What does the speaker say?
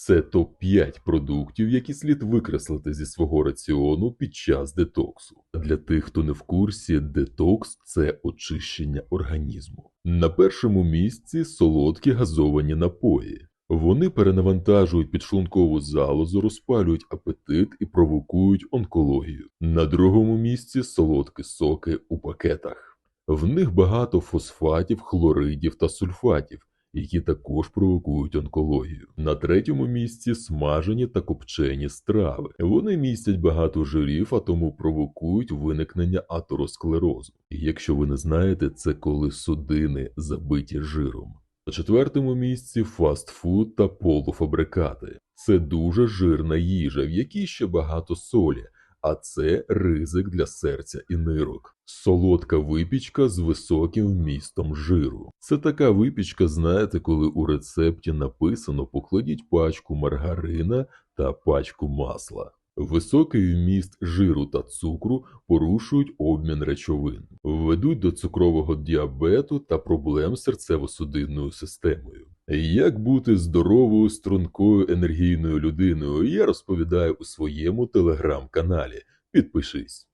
Це топ-5 продуктів, які слід викреслити зі свого раціону під час детоксу. Для тих, хто не в курсі, детокс це очищення організму. На першому місці солодкі газовані напої. Вони перенавантажують підшлункову залозу, розпалюють апетит і провокують онкологію. На другому місці солодкі соки у пакетах. В них багато фосфатів, хлоридів та сульфатів, які також провокують онкологію. На третьому місці смажені та копчені страви. Вони містять багато жирів, а тому провокують виникнення атеросклерозу. І якщо ви не знаєте, це коли судини забиті жиром. На четвертому місці фастфуд та полуфабрикати. Це дуже жирна їжа, в якій ще багато солі, а це ризик для серця і нирок. Солодка випічка з високим вмістом жиру. Це така випічка, знаєте, коли у рецепті написано покладіть пачку маргарина та пачку масла. Високий вміст жиру та цукру порушують обмін речовин, ведуть до цукрового діабету та проблем з серцево-судинною системою. Як бути здоровою, стрункою енергійною людиною, я розповідаю у своєму телеграм-каналі. Підпишись.